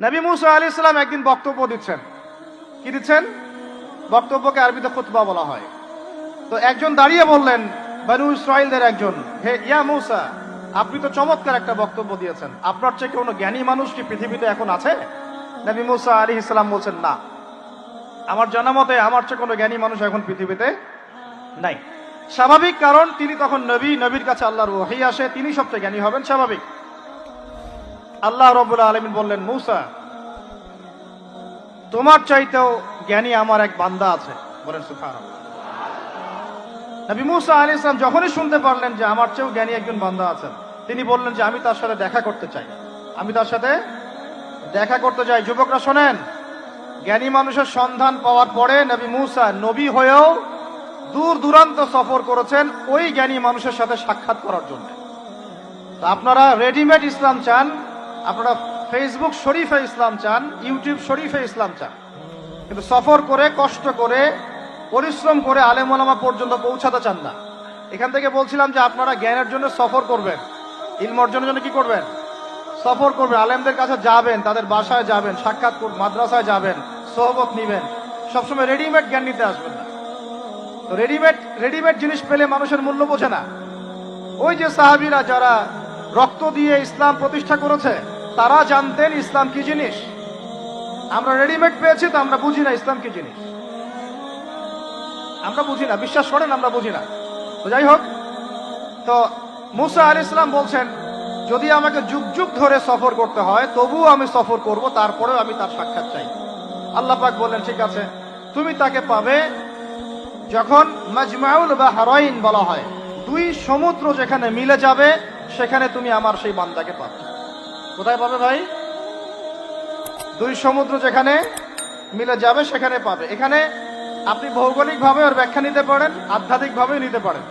নবী মুসা আলী ইসলাম একদিন বক্তব্য দিচ্ছেন। কি দিচ্ছেন? বক্তব্যকে আরবিতে খুতবা বলা হয়। তো একজন দাঁড়িয়ে বললেন, বানু ইসরায়েলদের একজন। হে, ইয়া মুসা, আপনি তো চমৎকার একটা বক্তব্য দিয়েছেন। আপনার চেয়ে কোনো জ্ঞানী মানুষ কি পৃথিবীতে এখন আছে? নবী মুসা আলী ইসলাম বলছেন, না। আমার জানা মতে আমার চেয়ে কোনো জ্ঞানী মানুষ এখন পৃথিবীতে নাই। স্বাভাবিক কারণ, তিনি তখন নবী, নবীর কাছে আল্লাহর ওহি আসে, তিনি সবচেয়ে জ্ঞানী হবেন, স্বাভাবিক। আল্লাহ রবুল্লা আলমিন বললেন, মৌসা, তোমার চাইতেও জ্ঞানী আমার এক বান্দা আছে। বলেন সুফান নবী মুসা আলী ইসলাম যখনই শুনতে পারলেন যে আমার চেয়েও জ্ঞানী একজন বান্দা আছেন, তিনি বললেন যে, আমি তার সাথে দেখা করতে চাই। আমি তার সাথে দেখা করতে চাই। যুবকরা শোনেন, জ্ঞানী মানুষের সন্ধান পাওয়ার পরে নবী মুসা নবী হয়েও দূর দূরান্ত সফর করেছেন ওই জ্ঞানী মানুষের সাথে সাক্ষাৎ করার জন্য। আপনারা রেডিমেড ইসলাম চান আপনারা ফেসবুক শরীফে ইসলাম চান ইউটিউব শরীফে ইসলাম চান। কিন্তু সফর করে, কষ্ট করে, পরিশ্রম করে আলেমলামা পর্যন্ত পৌঁছাতে চান না। এখান থেকে বলছিলাম যে আপনারা জ্ঞানের জন্য সফর করবেন। ইলম অর্জনের জন্য কি করবেন? সফর করবেন। আলেমদের কাছে যাবেন, তাদের বাসায় যাবেন, সাক্ষাৎ মাদ্রাসায় যাবেন, সোহবত নিবেন। সবসময় রেডিমেড জ্ঞান নিতে আসবেন না। তো রেডিমেড রেডিমেড জিনিস পেলে মানুষের মূল্য বোঝে না। ওই যে সাহাবিরা যারা রক্ত দিয়ে ইসলাম প্রতিষ্ঠা করেছে। তারা জানতেন ইসলাম কি জিনিস। আমরা রেডিমেড পেয়েছি তো আমরা বুঝি না ইসলাম কি জিনিস। আমরা বুঝি না, বিশ্বাস করেন আমরা বুঝি না। তো যাই হোক, তো মুসা আলী ইসলাম বলছেন, যদি আমাকে যুগ যুগ ধরে সফর করতে হয়, তবুও আমি সফর করব, তারপরেও আমি তার সাক্ষাৎ চাই। আল্লাহ পাক বললেন, ঠিক আছে, তুমি তাকে পাবে যখন মাজমাউল বা হারাইন বলা হয়। দুই সমুদ্র যেখানে মিলে যাবে সেখানে তুমি আমার সেই বান্দাকে পাবে কোথায় পাবে ভাই? দুই সমুদ্র যেখানে মিলে যাবে, সেখানে পাবে। এখানে আপনি ভৌগোলিকভাবে ওর ব্যাখ্যা নিতে পারেন আধ্যাত্মিকভাবে নিতে পারেন।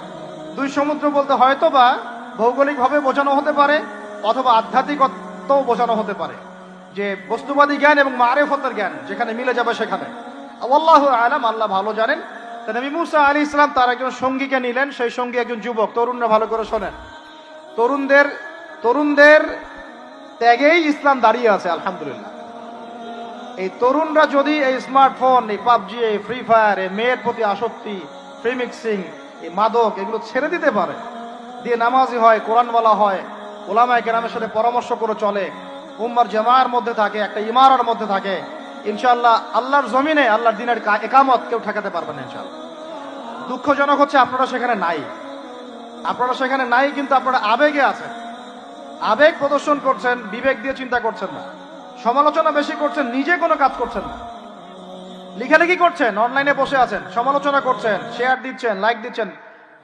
দুই সমুদ্র বলতে হয়তো বা ভৌগোলিকভাবে বোঝানো হতে পারে, অথবা আধ্যাত্মিকতাও বোঝানো হতে পারে। যে বস্তুবাদী জ্ঞান এবং মারেফতের জ্ঞান, যেখানে মিলে যাবে সেখানে। আল্লাহ আলাম, আল্লাহ ভালো জানেন। তা নবী মুসা আলী ইসলাম তার একজন সঙ্গীকে নিলেন, সেই সঙ্গী একজন যুবক। তরুণরা ভালো করে শোনেন। তরুণদের তরুণদের ত্যাগেই ইসলাম দাঁড়িয়ে আছে, আলহামদুলিল্লাহ। এই তরুণরা যদি এই স্মার্টফোন এই পাবজি, এই ফ্রি ফায়ার এই মেয়ের প্রতি আসক্তি ফ্রি মিক্সিং এই মাদক, এগুলো ছেড়ে দিতে পারে। দিয়ে নামাজি হয়, কোরআনওয়ালা হয়, ওলামায় কেরামের সাথে পরামর্শ করে চলে, উম্মার জামার মধ্যে থাকে, একটা ইমারার মধ্যে থাকে ইনশাল্লাহ আল্লাহর জমিনে, আল্লাহর দিনের একামত কেউ ঠেকাতে পারবে না, ইনশাআল্লাহ। দুঃখজনক হচ্ছে আপনারা সেখানে নাই। আপনারা সেখানে নাই, কিন্তু আপনারা আবেগে আছেন। আবেগ প্রদর্শন করছেন, বিবেক দিয়ে চিন্তা করছেন না। সমালোচনা বেশি করছেন, নিজে কোনো কাজ করছেন না। লেখালেখি করছেন, অনলাইনে বসে আছেন, সমালোচনা করছেন শেয়ার দিচ্ছেন লাইক দিচ্ছেন।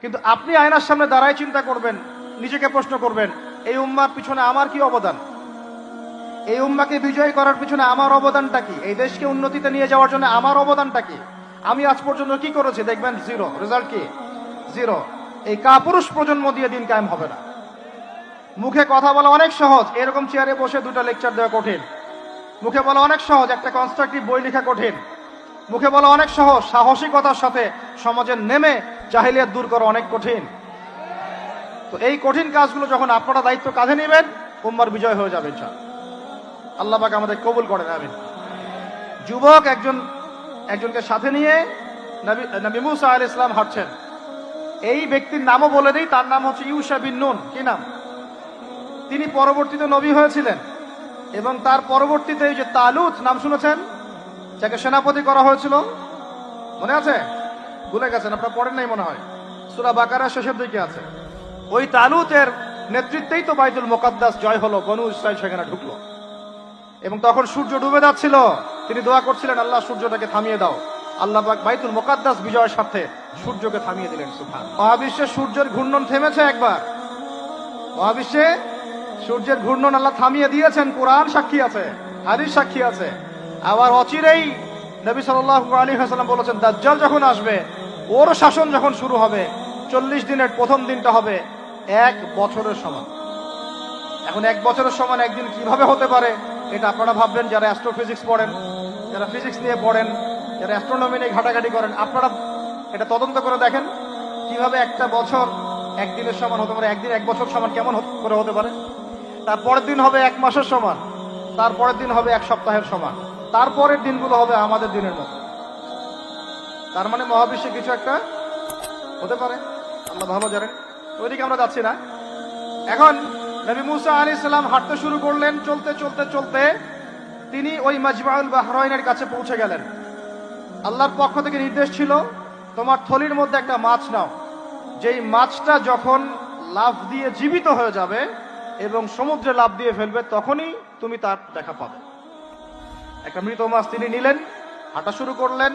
কিন্তু আপনি আয়নার সামনে দাঁড়ায় চিন্তা করবেন, নিজেকে প্রশ্ন করবেন, এই উম্মার পিছনে আমার কি অবদান? এই উম্মাকে বিজয় করার পিছনে আমার অবদানটা কি? এই দেশকে উন্নতিতে নিয়ে যাওয়ার জন্য আমার অবদানটা কি? আমি আজ পর্যন্ত কি করেছি? দেখবেন জিরো রেজাল্ট কি? জিরো এই কাপুরুষ প্রজন্ম দিয়ে দিন কায়েম হবে না। মুখে কথা বলা অনেক সহজ, এরকম চেয়ারে বসে দুটো লেকচার দেওয়া কঠিন। মুখে বলা অনেক সহজ, একটা কনস্ট্রাকটিভ বই লেখা কঠিন। মুখে বলা অনেক সহজ, সাহসিকতার সাথে সমাজের নেমে জাহিলিয়াত দূর করা অনেক কঠিন। তো এই কঠিন কাজগুলো যখন আপনারা দায়িত্ব কাঁধে নেবেন, উম্মার বিজয় হয়ে যাবে ইনশাআল্লাহ। আল্লাহ পাক আমাদের কবুল করেন, আমিন। যুবক একজন, একজনকে সাথে নিয়ে নবী নবী মুসা আল ইসলাম হাঁটছেন। এই ব্যক্তির নামও বলে দিই, তার নাম হচ্ছে ইউসা বিন নুন। কি নাম? তিনি পরবর্তীতে নবী হয়েছিলেন এবং তার পরবর্তীতে এই যে তালুত, নাম শুনেছেন? যাকে সেনাপতি করা হয়েছিল। মনে আছে? ভুলে গেছেন, আপনার পড়েন নাই মনে হয়। সুরা বাকারা শেষের দিকে আছে। ওই তালুতের নেতৃত্বেই তো বাইতুল মোকাদ্দাস জয় হলো, বনু ইসরাইল সেখানে ঢুকলো। এবং তখন সূর্য ডুবে যাচ্ছিল। তিনি দোয়া করছিলেন, আল্লাহ সূর্যটাকে থামিয়ে দাও। আল্লাহ বাইতুল মোকাদ্দাস বিজয়ের সাথে সূর্যকে থামিয়ে দিলেন সুফান মহাবিশ্বে সূর্যের ঘূর্ণন থেমেছে একবার। মহাবিশ্বে সূর্যের ঘূর্ণন আল্লাহ থামিয়ে দিয়েছেন, কোরআন সাক্ষী আছে, হাদিস সাক্ষী আছে। আবার অচিরেই নবী সাল্লাহ আলী হাসালাম বলেছেন, দাজ্জাল যখন আসবে, ওর শাসন যখন শুরু হবে, চল্লিশ দিনের প্রথম দিনটা হবে এক বছরের সমান। এখন এক বছরের সমান একদিন কীভাবে হতে পারে, এটা আপনারা ভাববেন, যারা অ্যাস্ট্রোফিজিক্স পড়েন, যারা ফিজিক্স নিয়ে পড়েন, যারা অ্যাস্ট্রোনমি নিয়ে ঘাটাঘাটি করেন, আপনারা এটা তদন্ত করে দেখেন কীভাবে একটা বছর একদিনের সমান হতে পারে, একদিন এক বছর সমান কেমন করে হতে পারে। তারপরের দিন হবে এক মাসের সমান, তারপরের দিন হবে এক সপ্তাহের সমান, তারপরের দিনগুলো হবে আমাদের দিনের মতো। তার মানে মহাবিশ্বে কিছু একটা হতে পারে, আল্লাহ ভালো জানেন। ওইদিকে আমরা যাচ্ছি না। এখন নবী মুসা আলী ইসলাম হাঁটতে শুরু করলেন, চলতে চলতে চলতে তিনি ওই মাজমাউল বাহরাইনের কাছে পৌঁছে গেলেন। আল্লাহর পক্ষ থেকে নির্দেশ ছিল তোমার থলির মধ্যে একটা মাছ নাও। যেই মাছটা যখন লাভ দিয়ে জীবিত হয়ে যাবে এবং সমুদ্রে লাভ দিয়ে ফেলবে, তখনই তুমি তার দেখা পাবে। একটা মৃত মাছ তিনি নিলেন, হাঁটা শুরু করলেন,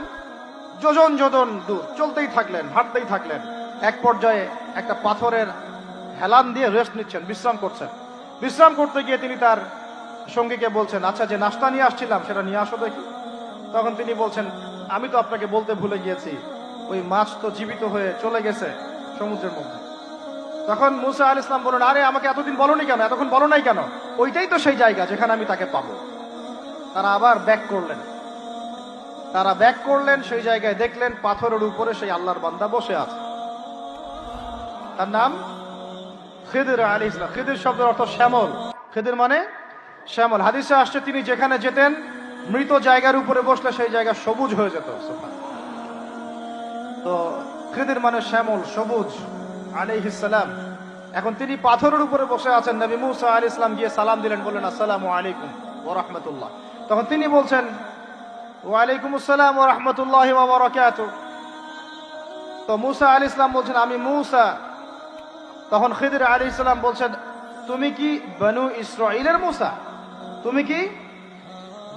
যোজন যোজন দূর, চলতেই থাকলেন, হাঁটতেই থাকলেন। এক পর্যায়ে একটা পাথরের হেলান দিয়ে রেস্ট নিচ্ছেন, বিশ্রাম করছেন। বিশ্রাম করতে গিয়ে তিনি তার সঙ্গীকে বলছেন আচ্ছা যে নাস্তা নিয়ে আসছিলাম, সেটা নিয়ে আসো দেখি। তখন তিনি বলছেন, আমি তো আপনাকে বলতে ভুলে গিয়েছি ওই মাছ তো জীবিত হয়ে চলে গেছে সমুদ্রের মধ্যে। তখন মুসা আল ইসলাম বলেন আরে, আমাকে এতদিন বলনি কেন? এতক্ষণ বলো নাই কেন? ওইটাই তো সেই জায়গা যেখানে আমি তাকে পাবো। তারা আবার ব্যাক করলেন। তারা ব্যাক করলেন, সেই জায়গায় দেখলেন পাথরের উপরে সেই আল্লাহর বান্দা বসে আছে। তার নাম খিদির আলী ইসলাম খিদির শব্দের অর্থ শ্যামল। খিদির মানে শ্যামল। হাদিসে আসছে, তিনি যেখানে যেতেন, মৃত জায়গার উপরে বসলে সেই জায়গা সবুজ হয়ে যেত। সুবহান। তো খিদির মানে শ্যামল, সবুজ আলাইহিসসালাম এখন তিনি পাথরের উপরে বসে আছেন। নবী মুসা আলী ইসলাম গিয়ে সালাম দিলেন, বললেন, আসসালামু আলাইকুম ওয়া রাহমাতুল্লাহ। তখন তিনি বলছেন ওয়ালাইকুম আসসালাম ওয়া রাহমাতুল্লাহি ওয়া বারাকাতুহু। তো মুসা আলী ইসলাম বলছেন, আমি মুসা। তখন খিদির আলী ইসলাম বলছেন, তুমি কি বনু ইসরাইলের মুসা? তুমি কি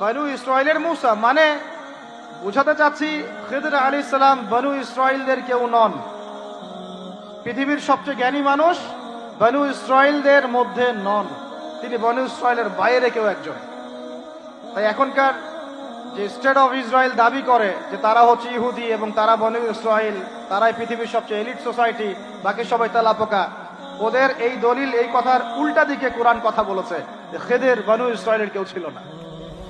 বনু ইসরাইলের মুসা? মানে বুঝাতে চাচ্ছি, খিদির আলী ইসলাম বনু ইসরাইলদের কেউ নন। পৃথিবীর সবচেয়ে জ্ঞানী মানুষ বনু ইসরাইলদের মধ্যে নন। তিনি বনু ইসরাইলের বাইরে কেউ একজন। তাই এখনকার যে স্টেট অফ ইসরায়েল দাবি করে যে তারা হচ্ছে ইহুদি এবং তারা বনু ইসরায়েল তারাই পৃথিবীর সবচেয়ে এলিট সোসাইটি, বাকি সবাই তেলাপোকা। ওদের এই দলিল, এই কথার উল্টা দিকে কোরআন কথা বলেছে খেদের বনু ইসরায়েলের কেউ ছিল না।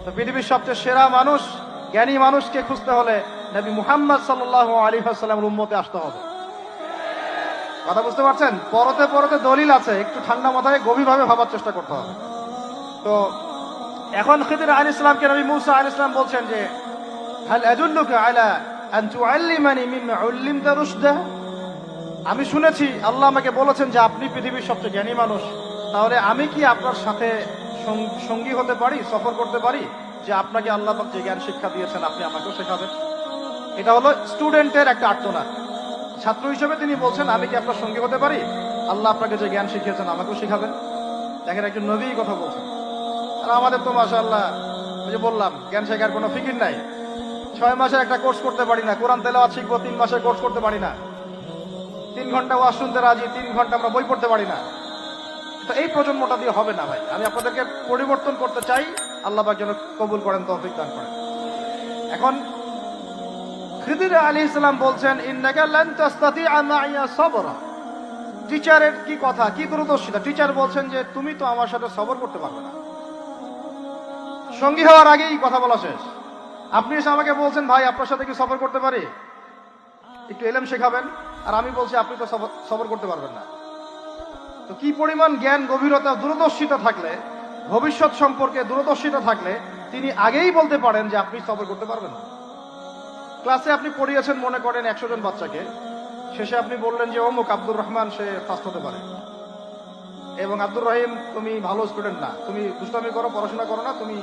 তো পৃথিবীর সবচেয়ে সেরা মানুষ জ্ঞানী মানুষকে খুঁজতে হলে নবী মুহাম্মদ সাল্লাহ আলী আসসালামের উম্মতে আসতে হবে। কথা বুঝতে পারছেন? পরতে পরতে দলিল আছে, একটু ঠান্ডা মাথায় গভীরভাবে ভাবার চেষ্টা করতে হবে। তো এখন খিদির আল ইসলামকে নবী মুসা আল ইসলাম বলছেন যে আমি শুনেছি, আল্লাহ আমাকে বলেছেন যে, আপনি পৃথিবীর সবচেয়ে জ্ঞানী মানুষ। তাহলে আমি কি আপনার সাথে সঙ্গী হতে পারি, সফর করতে পারি? যে আপনাকে আল্লাহ যে জ্ঞান শিক্ষা দিয়েছেন, আপনি আমাকেও শেখাবেন। এটা হলো স্টুডেন্টের একটা আর্তনা। ছাত্র হিসেবে তিনি বলছেন, আমি কি আপনার সঙ্গী হতে পারি? আল্লাহ আপনাকে যে জ্ঞান শিখিয়েছেন, আমাকেও শিখাবেন। দেখেন একজন নবী কথা বলছেন। আর আমাদের তো মাশাআল্লাহ, ওই যে বললাম, জ্ঞান শেখার কোনো ফিকির নাই। ছয় মাসের একটা কোর্স করতে পারি না, কোরআন তেলাওয়াত শিখব, তিন মাসের কোর্স করতে পারি না। তিন ঘণ্টা ওয়াজ শুনতে রাজি, তিন ঘণ্টা আমরা বই পড়তে পারি না। তো এই প্রজন্মটা দিয়ে হবে না ভাই। আমি আপনাদেরকে পরিবর্তন করতে চাই আল্লাহ পাক যেন কবুল করেন, তৌফিক দান করেন। এখন খিদির আলী ইসলাম বলছেন টিচারের কি কথা, কি দূরদর্শিতা? টিচার বলছেন যে, তুমি তো আমার সাথে সবর করতে পারবে না। সঙ্গী হওয়ার আগেই কথা বলা শেষ। আপনি এসে আমাকে বলছেন, ভাই, আপনার সাথে কি সফর করতে পারি? একটু এলেম শেখাবেন, আর আমি বলছি, আপনি তো সফর করতে পারবেন না। তো কি পরিমাণ জ্ঞান, গভীরতা, দূরদর্শিতা থাকলে ভবিষ্যৎ সম্পর্কে দূরদর্শিতা থাকলে তিনি আগেই বলতে পারেন যে আপনি সফর করতে পারবেন ক্লাসে আপনি পড়িয়েছেন মনে করেন একশো জন বাচ্চাকে। শেষে আপনি বললেন যে, অমুক আব্দুর রহমান, সে ফার্স্ট হতে পারে। এবং, আব্দুর রহিম, তুমি ভালো স্টুডেন্ট না। তুমি দুষ্টামি করো, পড়াশোনা করো না, তুমি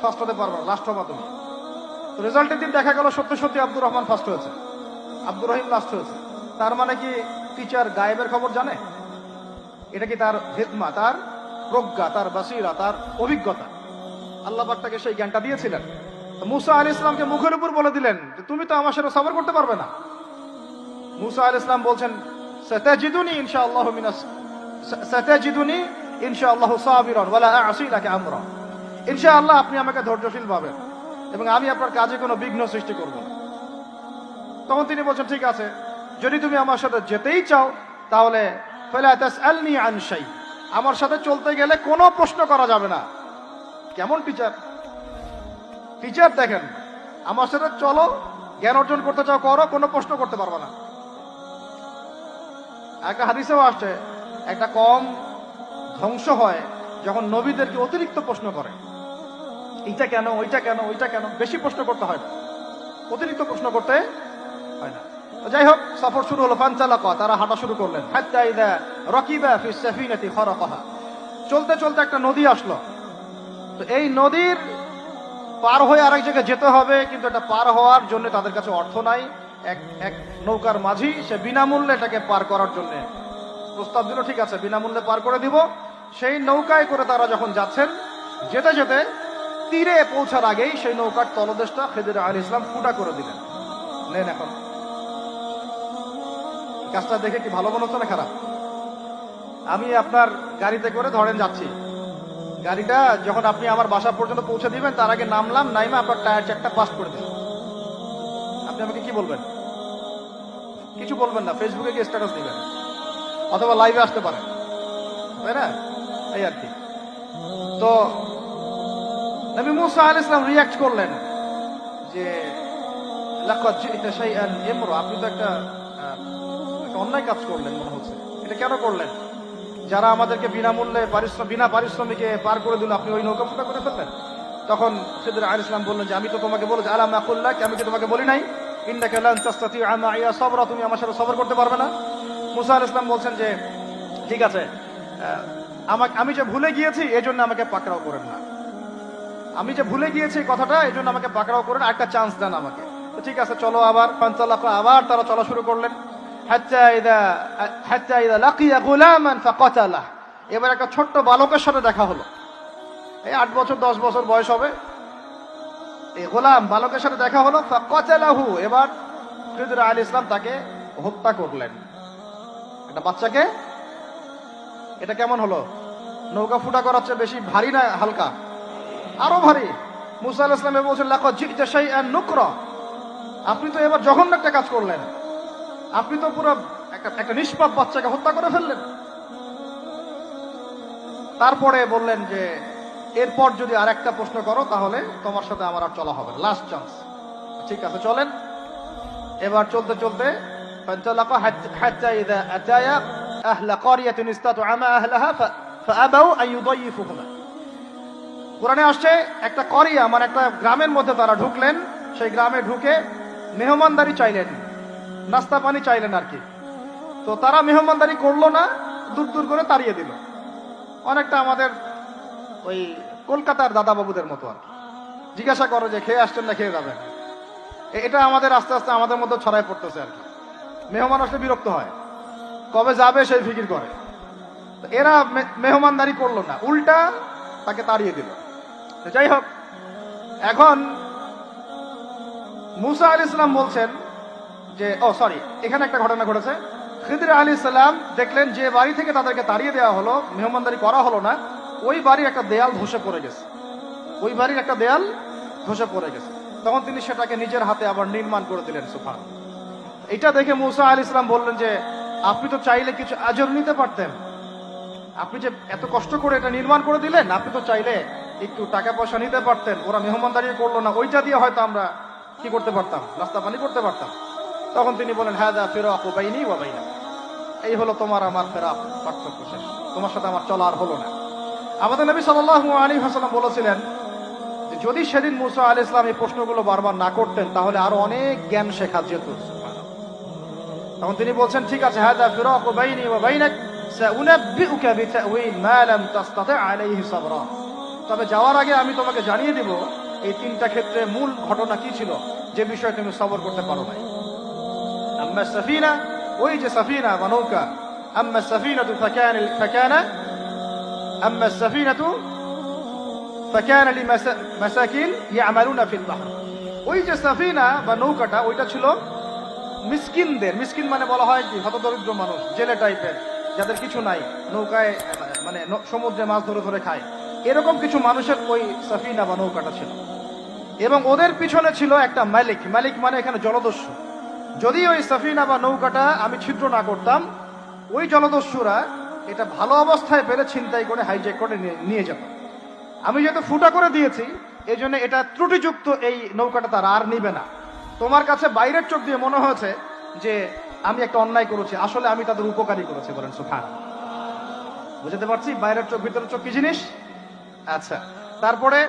ফার্স্ট হতে পারবে লাস্ট হবা তুমি। তো রেজাল্টের দিন দেখা গেল, সত্যি সত্যি আব্দুর রহমান ফার্স্ট হয়েছে। আব্দুর রহিম লাস্ট হয়েছে। তার মানে কি টিচার গায়েবের খবর জানে? এটা কি তার হেদমা তার প্রজ্ঞা, তার বাসিরা, তার অভিজ্ঞতা। আল্লাহ পাক তাকে সেই জ্ঞানটা দিয়েছিলেন। মুসা আলী ইসলামকে মুখের উপর বলে দিলেন যে, তুমি তো আমার সাথে সবর করতে পারবে না। মুসা আলী ইসলাম বলছেন, সাতাজিদুনি ইনশাআল্লাহ মিনাস, সাতাজিদুনি ইনশাআল্লাহ সাবিরান, ওয়ালা আ'সি লাকা আমরা ইনশাআল্লাহ আপনি আমাকে ধৈর্যশীল পাবেন এবং আমি আপনার কাজে কোনো বিঘ্ন সৃষ্টি করব না। তখন তিনি বলছেন, ঠিক আছে, যদি তুমি আমার সাথে যেতেই চাও, তাহলে, ফালা তাসআলনি আন শাই। আমার সাথে চলতে গেলে কোনো প্রশ্ন করা যাবে না। কেমন টিচার টিচার দেখেন, আমার সাথে চলো, জ্ঞান অর্জন করতে চাও করো, কোনো প্রশ্ন করতে পারবে না। একটা হাদিসেও আসছে, একটা কম ধ্বংস হয় যখন নবীদেরকে অতিরিক্ত প্রশ্ন করে। এইটা কেন, ওইটা কেন ওইটা কেন? বেশি প্রশ্ন করতে হয় না। অতিরিক্ত প্রশ্ন করতে হয় না। যাই হোক, সফর শুরু হলো ফানচালাকা তারা হাঁটা শুরু করলেন। ফি চলতে চলতে একটা নদী আসলো। তো এই নদীর পার হয়ে আরেক জায়গায় যেতে হবে, কিন্তু এটা পার হওয়ার জন্য তাদের কাছে অর্থ নাই। এক এক নৌকার মাঝি, সে বিনামূল্যে এটাকে পার করার জন্য প্রস্তাব দিল, ঠিক আছে, বিনামূল্যে পার করে দিব। সেই নৌকায় করে তারা যখন যাচ্ছেন, যেতে যেতে তীরে পৌঁছার আগেই সেই নৌকার তলদেশটা খেদির আল ইসলাম ফুটা করে দিলেন। নেন এখন। কাজটা দেখে কি ভালো মনে হচ্ছে না খারাপ? আমি আপনার গাড়িতে করে ধরেন যাচ্ছি। গাড়িটা যখন আপনি আমার বাসা পর্যন্ত পৌঁছে দিবেন, তার আগে নামলাম, নাইমা আপনার টায়ার চারটা পাস করে দিন আপনি আমাকে কি বলবেন? কিছু বলবেন না ফেসবুকে গিয়ে স্ট্যাটাস দিবেন। অথবা লাইভে আসতে পারেন। তাই না? এই আর কি। তো নবী মুসা আল ইসলাম রিয়াক্ট করলেন যে শাইআন ইমরা আপনি তো একটা একটা অন্যায় কাজ করলেন মনে হচ্ছে। এটা কেন করলেন? যারা আমাদেরকে বিনামূল্যে পারিশ্রম, বিনা পারিশ্রমিকে পার করে দিল, আপনি ওই নৌকা করে ফেললেন? তখন সিদ্দির আল ইসলাম বললেন যে, আমি তো তোমাকে বলেছি আলাম আকুল্লাহ আমি কি তোমাকে বলি নাই। ইন্দাকে লান তাস্তাতি আমা সবরা, তুমি আমার সাথে সবর করতে পারবে না। মুসা আল ইসলাম বলছেন যে, ঠিক আছে আমাকে, আমি যে ভুলে গিয়েছি, এজন্য আমাকে পাকড়াও করেন না। আমি যে ভুলে গিয়েছি কথাটা এই জন্য আমাকে পাকড়াও করেন একটা চান্স দেন আমাকে। ঠিক আছে, চলো আবার পাঞ্চালাফা আবার তারা চলা শুরু করলেন। হাত্তা ইদা হাত্তা ইদা লাকিয়া গুলামান ফাকাতালাহ এবার একটা ছোট্ট বালকের সাথে দেখা হলো। এই আট বছর, দশ বছর বয়স হবে। এই গোলাম বালকের সাথে দেখা হলো, ফাকাতালাহু। এবার খিদর আলী ইসলাম তাকে হত্যা করলেন। একটা বাচ্চাকে, এটা কেমন হলো? নৌকা ফুটা করার চেয়ে বেশি ভারী না হালকা? আরও ভারী। মুসা ইসলামে বলছেন লাখ জিতে সেই নুকরা। আপনি তো এবার জঘন্য একটা কাজ করলেন। আপনি তো পুরো একটা একটা নিষ্পাপ বাচ্চাকে হত্যা করে ফেললেন তারপরে বললেন যে এরপর যদি আর একটা প্রশ্ন করো তাহলে তোমার সাথে আমার আর চলা হবে লাস্ট চান্স ঠিক আছে চলেন এবার চলতে চলতে فانطلقا حتى حتى إذا أتايا أهل قرية استطعما أهلها ف- فأبوا أن يضيفوهما কোরআনে আসছে একটা করিয়া মানে একটা গ্রামের মধ্যে তারা ঢুকলেন সেই গ্রামে ঢুকে মেহমানদারি চাইলেন নাস্তা পানি চাইলেন আর কি। তো তারা মেহমানদারি করল না, দূর দূর করে তাড়িয়ে দিল। অনেকটা আমাদের ওই কলকাতার দাদা বাবুদের মতো আর। জিজ্ঞাসা করো যে খেয়ে আসছেন না খেয়ে যাবেন। এটা আমাদের আস্তে আস্তে আমাদের মধ্যে ছড়ায় পড়তেছে আর কি। মেহমান আসলে বিরক্ত হয়। কবে যাবে সেই ফিকির করে। এরা মেহমানদারি করল না। উল্টা তাকে তাড়িয়ে দিল। যাই হোক, এখন মুসা আল ইসলাম বলছেন যে, ও সরি এখানে একটা ঘটনা ঘটেছে। খিদির আলী ইসলাম দেখলেন যে বাড়ি থেকে তাদেরকে তাড়িয়ে দেওয়া হলো, মেহমানদারি করা হলো না, ওই বাড়ির একটা দেয়াল ধসে পড়ে গেছে। ওই বাড়ির একটা দেয়াল ধসে পড়ে গেছে। তখন তিনি সেটাকে নিজের হাতে আবার নির্মাণ করে দিলেন সুফান এটা দেখে মুসা আলী ইসলাম বললেন যে, আপনি তো চাইলে কিছু আজর নিতে পারতেন। আপনি যে এত কষ্ট করে এটা নির্মাণ করে দিলেন, আপনি তো চাইলে একটু টাকা পয়সা নিতে পারতেন, ওরা মেহমানদারি করল না, ওইটা দিয়ে হয়তো আমরা কি করতে পারতাম? নাস্তা পানি করতে পারতাম। তখন তিনি বলেন হ্যাঁ দা ফেরো বাইনি ও বাইনা এই হলো তোমার আমার ফেরাক পার্থক্য শেষ। তোমার সাথে আমার চলা আর হলো না। আমাদের নবী সাল্লাল্লাহু আলাইহি ওয়াসাল্লাম বলেছিলেন যে, যদি সেদিন মুসা আলী ইসলাম এই প্রশ্নগুলো বারবার না করতেন, তাহলে আরও অনেক জ্ঞান শেখা যেত। তখন তিনি বলছেন, ঠিক আছে হাদা ফিরাকু বাইনি ওয়া বাইনাক তবে যাওয়ার আগে আমি তোমাকে জানিয়ে দেব, এই তিনটা ক্ষেত্রে মূল ঘটনা কি ছিল, যে বিষয়ে তুমি সবর করতে পারো নাই। ওই যে সাফিনা বা নৌকা আম্মা সাফিনাতু ফাকান ফাকানা আম্মা সাফিনাতু ফাকানা লিমাসাকিন ইয়ামালুনা ফিল বাহর ওই যে সাফিনা বা নৌকাটা ওইটা ছিল মিসকিনদের মিসকিন মানে বলা হয় কি? হতদরিদ্র মানুষ, জেলে টাইপের যাদের কিছু নাই, নৌকায় মানে সমুদ্রে মাছ ধরে ধরে খায়। এরকম কিছু মানুষের ওই সাফিনা বা নৌকাটা ছিল। এবং ওদের পিছনে ছিল একটা মালিক। মালিক মানে এখানে জলদস্যু। যদি ওই সাফিনা বা নৌকাটা আমি ছিদ্র না করতাম, ওই জলদস্যুরা এটা ভালো অবস্থায় পেলে ছিনতাই করে হাইজ্যাক করে নিয়ে- যেত। আমি যেহেতু ফুটা করে দিয়েছি এই জন্য এটা ত্রুটিযুক্ত এই নৌকাটা তারা আর নিবে না। তোমার কাছে বাইরের চোখ দিয়ে মনে হয়েছে যে আমি একটা অন্যায় করেছি, আসলে আমি তাদের উপকারী করেছি বলেন সুফান বুঝতে পারছি? বাইরের চোখ, ভিতরের চোখ কি জিনিস? আচ্ছা তারপরে